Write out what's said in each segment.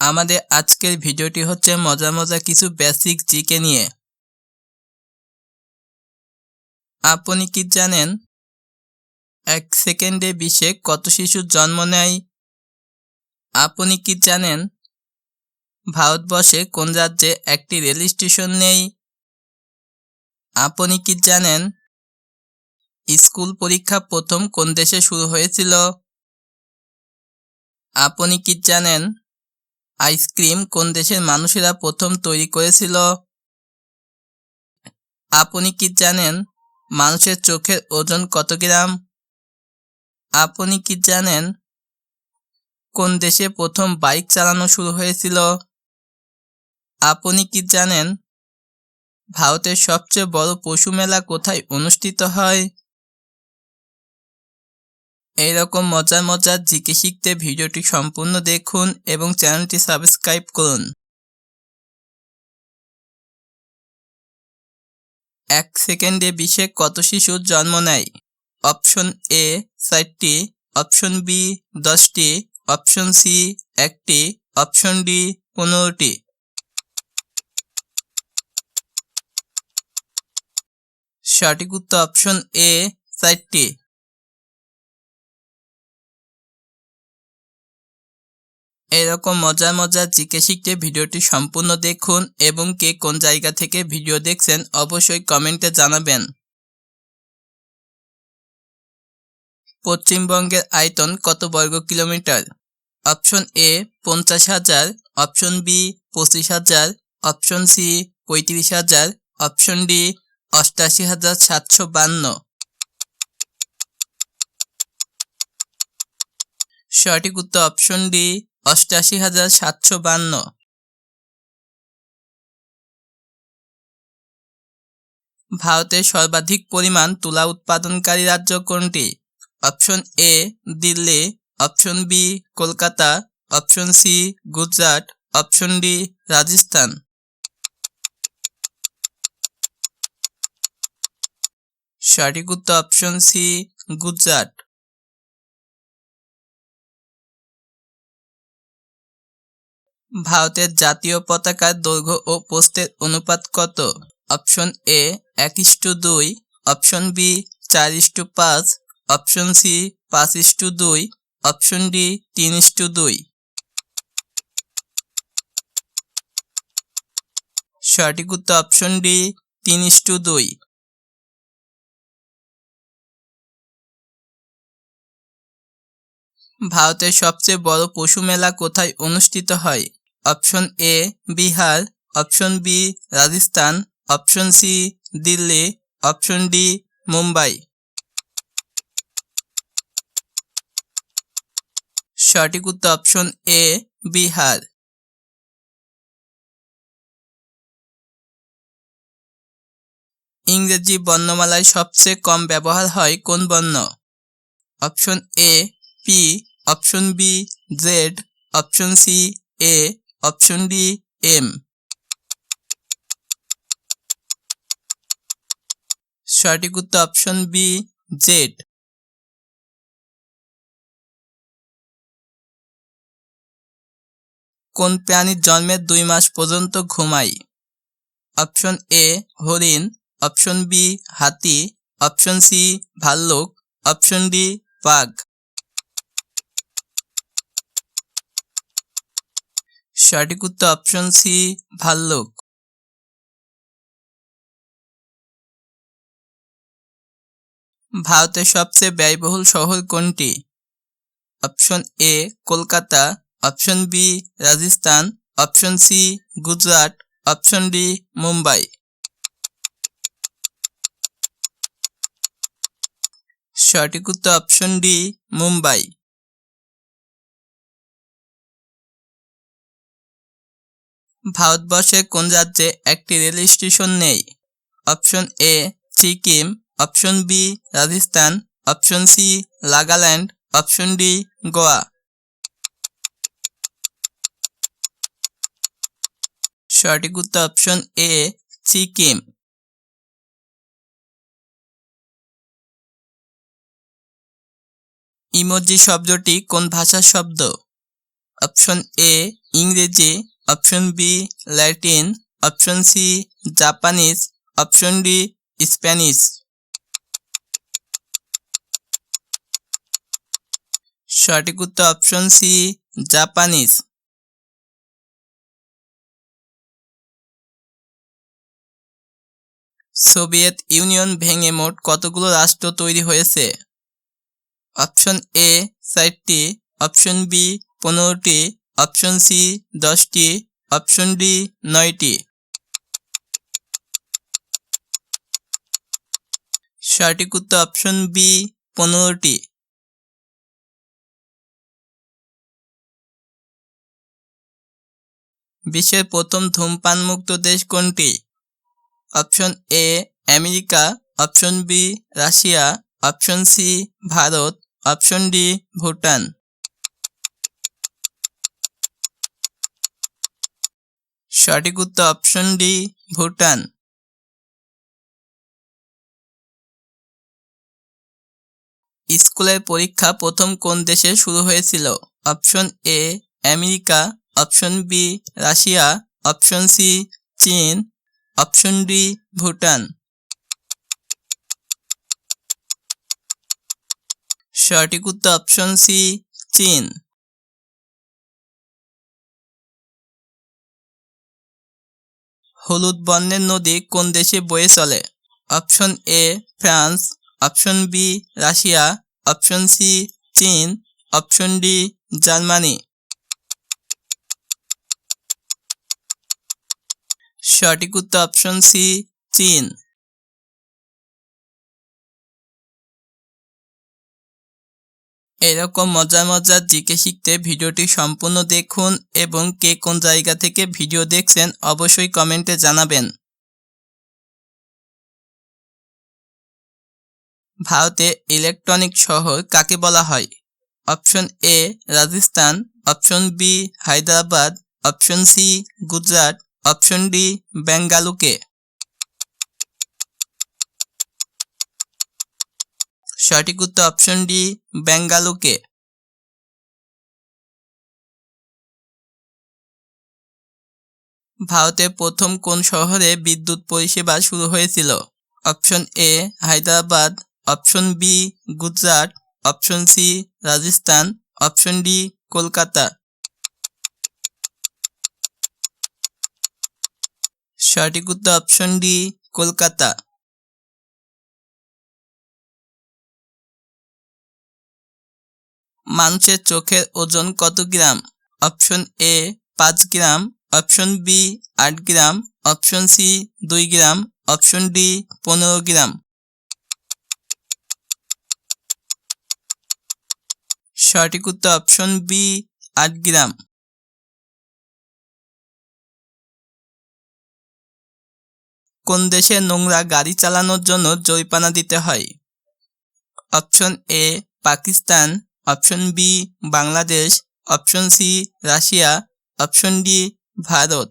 আমাদের আজকের ভিডিওটি হচ্ছে মজা মজা কিছু বেসিক জিকে নিয়ে। আপনি কি জানেন, এক সেকেন্ডে বিশ্বে কত শিশুর জন্ম নেয়? আপনি কি জানেন, ভারতবর্ষে কোন রাজ্যে একটি রেল স্টেশন নেই? আপনি কি জানেন, স্কুল পরীক্ষা প্রথম কোন দেশে শুরু হয়েছিল? আপনি কি জানেন আইসক্রিম কোন দেশের মানুষেরা প্রথম তৈরি করেছিল? আপনি কি জানেন মানুষের চোখের ওজন কত গ্রাম? আপনি কি জানেন কোন দেশে প্রথম বাইক চালানো শুরু হয়েছিল? আপনি কি জানেন ভারতের সবচেয়ে বড় পশু মেলা কোথায় অনুষ্ঠিত হয়? এইরকম মজার মজার জিকে শিখতে ভিডিওটি সম্পূর্ণ দেখুন এবং চ্যানেলটি সাবস্ক্রাইব করুন। এক সেকেন্ডে বিশ্বে কত শিশুর জন্ম নেয়? অপশন এ চারটি, অপশন বি দশটি, অপশন সি একটি, অপশন ডি পনেরোটি। সঠিক উত্তর অপশন এ চারটি। এরকম মজার মজার জিকে শিখতে ভিডিওটি সম্পূর্ণ দেখুন এবং কে কোন জায়গা থেকে ভিডিও দেখছেন অবশ্যই কমেন্টে জানাবেন। পশ্চিমবঙ্গের আয়তন কত বর্গ কিলোমিটার? অপশন এ, পঞ্চাশ হাজার। অপশন বি, পঁচিশ হাজার। অপশন সি, পঁয়ত্রিশ হাজার। অপশন ডি, অষ্টাশি হাজার সাতশো বান্ন। সঠিক উত্তর অপশন ডি অষ্টাশি হাজার সাতশো বান্ন। ভারতের সর্বাধিক পরিমাণ তুলা উৎপাদনকারী রাজ্য কোনটি? Option A, Delhi, option B, Kolkata, option C, Gujarat, option D, Rajasthan. সঠিক উত্তর অপশন সি, গুজরাট। ভারতের জাতীয় পতাকার দৈর্ঘ্য ও পোস্টের অনুপাত কত? অপশন এ এক ইস্টু দুই। অপশন বি চার ইস্টু পাঁচ। অপশন সি পাঁচ ইস্টু দুই। অপশন ডি তিন ইস্টু দুই। সঠিক উত্তর অপশন ডি তিন ইস্টু দুই। ভারতের সবচেয়ে বড় পশু মেলা কোথায় অনুষ্ঠিত হয়? Option A Bihar, option B Rajasthan, option C Delhi, option D Mumbai. সঠিক উত্তর অপশন এ বিহার। ইংরেজি বর্ণমালায় সবচেয়ে কম ব্যবহার হয় কোন বর্ণ? Option A P, option B Z, option C A option D, M. সঠিক উত্তর অপশন বি, জেড। কোন প্রাণীর জন্মের দুই মাস পর্যন্ত ঘুমায়? অপশন এ, হরিণ। অপশন বি, হাতি। অপশন সি, ভাল্লুক। অপশন ডি, বাঘ। সঠিক উত্তর অপশন সি ভাল্লুক। ভারতের সবচেয়ে ব্যয়বহুল শহর কোনটি? Option A Kolkata. Option B Rajasthan. Option C Gujarat. Option D Mumbai. সঠিক উত্তর অপশন ডি মুম্বাই। ভারতবর্ষের কোন রাজ্যে একটি রেল স্টেশন নেই? Option A, Sikkim. Option B, Rajasthan. Option C, Nagaland. Option D, Goa. সঠিক উত্তর অপশন এ, সিকিম। ইমোজি শব্দটি কোন ভাষার শব্দ? অপশন এ, ইংরেজি। Option B Latin option C Japanese option D Spanish সঠিক উত্তর option C Japanese Soviet Union ভেঙে মোট কতগুলো রাষ্ট্র তৈরি হয়েছে? অপশন এ চারটি অপশন বি পনেরোটি। অপশন সি, দশটি, অপশন ডি, নয়টি। সঠিক উত্তর অপশন বি, পনেরোটি। বিশ্বের প্রথম ধূমপান মুক্ত দেশ কোনটি? Option A, America, option B, Russia, option C, Bharat, option D, Bhutan. সঠিক উত্তর অপশন ডি ভুটান। স্কুলের পরীক্ষা প্রথম কোন দেশে শুরু হয়েছিল? Option A America. Option B Russia. Option C চীন। Option D Bhutan. সঠিক উত্তর অপশন সি চীন। হলুদ বর্ণের নদী কোন দেশে বয়ে চলে? Option A, France. Option B, Russia. Option C, চীন। Option D, Germany. সঠিক উত্তর অপশন সি, চীন। এরকম মজার মজার জিকে শিখতে ভিডিওটি সম্পূর্ণ দেখুন এবং কে কোন জায়গা থেকে ভিডিও দেখছেন অবশ্যই কমেন্টে জানাবেন। ভারতে ইলেকট্রনিক শহর কাকে বলা হয়? Option A, Rajasthan, option B, Hyderabad, option C, Gujarat, option D বেঙ্গালুকে সঠিক উত্তর অপশন ডি বেঙ্গালুকে ভারতের প্রথম কোন শহরে বিদ্যুৎ পরিষেবা শুরু হয়েছিল? Option A Hyderabad option B Gujarat option C Rajasthan option D Kolkata. সঠিক উত্তর অপশন ডি কলকাতা। মানুষের চোখের ওজন কত গ্রাম? অপশন এ পাঁচ গ্রাম। অপশন বি আট গ্রাম। অপশন সি দুই গ্রাম। অপশন ডি পনেরো গ্রাম। সঠিক উত্তর অপশন বি আট গ্রাম। কোন দেশে নোংরা গাড়ি চালানোর জন্য জরিমানা দিতে হয়? Option A Pakistan. Option B Bangladesh, option C Russia, option D Bharat.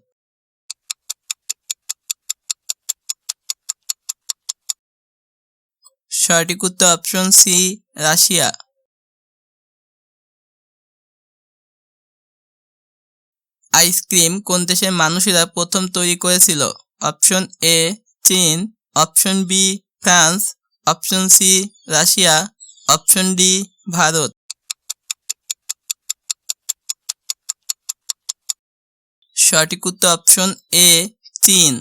সঠিক উত্তর অপশন সি রাশিয়া। আইসক্রিম কোন দেশের মানুষেরা প্রথম তৈরি করেছিল? অপশন এ চীন। Option B France. Option C Russia. Option D Bharat. সঠিক উত্তর অপশন এ চীন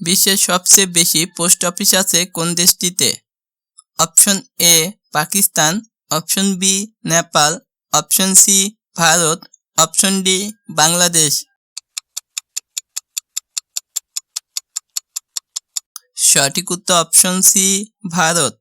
বিশ্বের সবচেয়ে বেশি পোস্ট অফিস আছে কোন দেশটিতে? Option A Pakistan. Option B Nepal. Option C Bharat. Option D Bangladesh. সঠিক উত্তর অপশন সি ভারত।